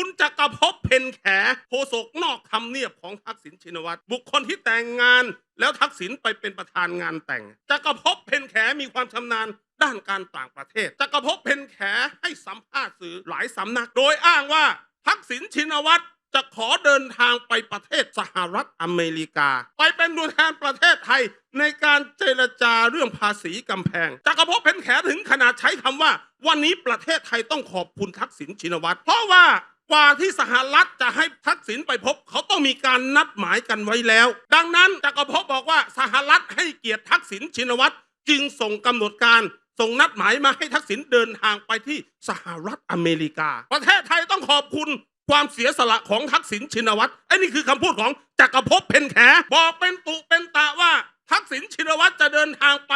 คุณจักรภพเพนแขโฆษกนอกทำเนียบของทักษิณชินวัตรบุคคลที่แต่งงาน แล้วทักษิณไปเป็นประธานงานแต่งจักรภพเพนแขมีความชำนาญด้านการต่างประเทศจักรภพเพนแขให้สัมภาษณ์สื่อหลายสำนัก โดยอ้างว่าทักษิณชินวัตรจะขอเดินทางไปประเทศสหรัฐอเมริกา ไปเป็นตัวแทนประเทศไทยในการเจรจาเรื่องภาษีกำแพงจักรภพเพนแขถึงขนาดใช้คำว่า วันนี้ประเทศไทยต้องขอบคุณทักษิณชินวัตรเพราะว่า กว่าที่สหรัฐจะให้ทักษิณไปพบ เขาต้องมีการนัดหมายกันไว้แล้ว ดังนั้นจักรภพบอกว่าสหรัฐให้เกียรติทักษิณชินวัตรจึงส่งกำหนดการส่งนัดหมายมาให้ทักษิณเดินทางไปที่สหรัฐอเมริกา ประเทศไทยต้องขอบคุณความเสียสละของทักษิณชินวัตรไอ้นี่คือคำพูดของจักรภพเพนแขบอกเป็นตุเป็นตะว่าทักษิณชินวัตรจะเดินทางไป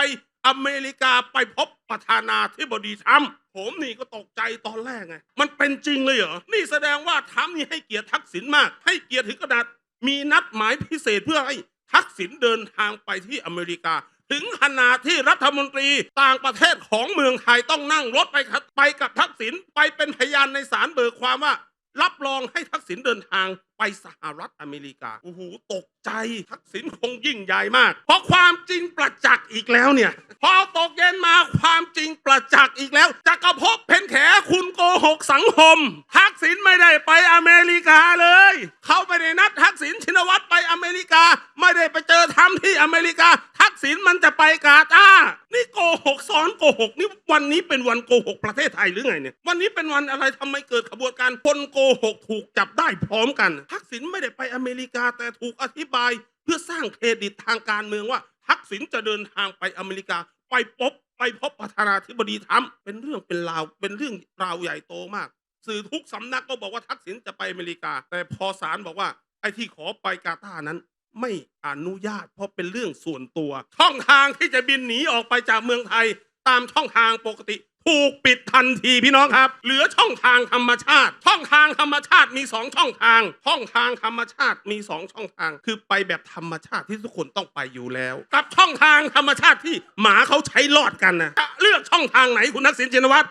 อเมริกาไปพบ ประธานาธิบดีทรัมป์ผมนี่ก็ตกใจตอนแรกไง มันเป็นจริงเลยเหรอ นี่แสดงว่าทรัมป์นี่ให้เกียรติทักษิณมาก ให้เกียรติถึงขนาดมีนัดหมายพิเศษเพื่อให้ทักษิณเดินทางไปที่อเมริกา ถึงขนาดที่รัฐมนตรีต่างประเทศของเมืองไทยต้องนั่งรถไปขับไปกับทักษิณไปเป็นพยานในศาลเบิกความว่ารับรองให้ทักษิณเดินทางไปสหรัฐอเมริกา โอ้โห ตกใจ ทักษิณคงยิ่งใหญ่มาก เพราะความจริงประจักษ์อีกแล้วเนี่ย พอตกเย็นมาความจริงประจักษ์อีกแล้วจักรภพเพนแขคุณโกหกสังคม ทักษิณไม่ได้ไปอเมริกาเลย เขาไม่ได้นัดทักษิณชินวัตรไปอเมริกา ไม่ได้ไปเจอทำที่อเมริกา ทักษิณมันจะไปกาตาร์นี่โกหกซ้อนโกหกนี่วันนี้เป็นวันโกหกประเทศไทยหรือไงเนี่ยวันนี้เป็นวันอะไรทำไมเกิดขบวนการคนโกหกถูกจับได้พร้อมกัน ทักษิณไม่ได้ไปอเมริกาแต่ถูกอธิบาย เพื่อสร้างเครดิตทางการเมืองว่า ทักษิณจะเดินทางไปอเมริกา ไปพบไปพบประธานาธิบดีทรัมป์เป็นเรื่องเป็นราวเป็นเรื่องราวใหญ่โตมาก สื่อทุกสำนักก็บอกว่าทักษิณจะไปอเมริกา แต่พอศาลบอกว่าไอ้ที่ขอไปกาตาร์นั้นไม่อนุญาตเพราะเป็นเรื่องส่วนตัว ช่องทางที่จะบินหนีออกไปจากเมืองไทย ตามช่องทางปกติ ถูกปิดทันทีพี่น้องครับ เหลือช่องทางธรรมชาติ ช่องทางธรรมชาติมีสองช่องทาง ช่องทางธรรมชาติมีสองช่องทาง คือไปแบบธรรมชาติที่ทุกคนต้องไปอยู่แล้ว กับช่องทางธรรมชาติที่หมาเขาใช้รอดกันนะจะเลือกช่องทางไหนคุณทักษิณชินวัตร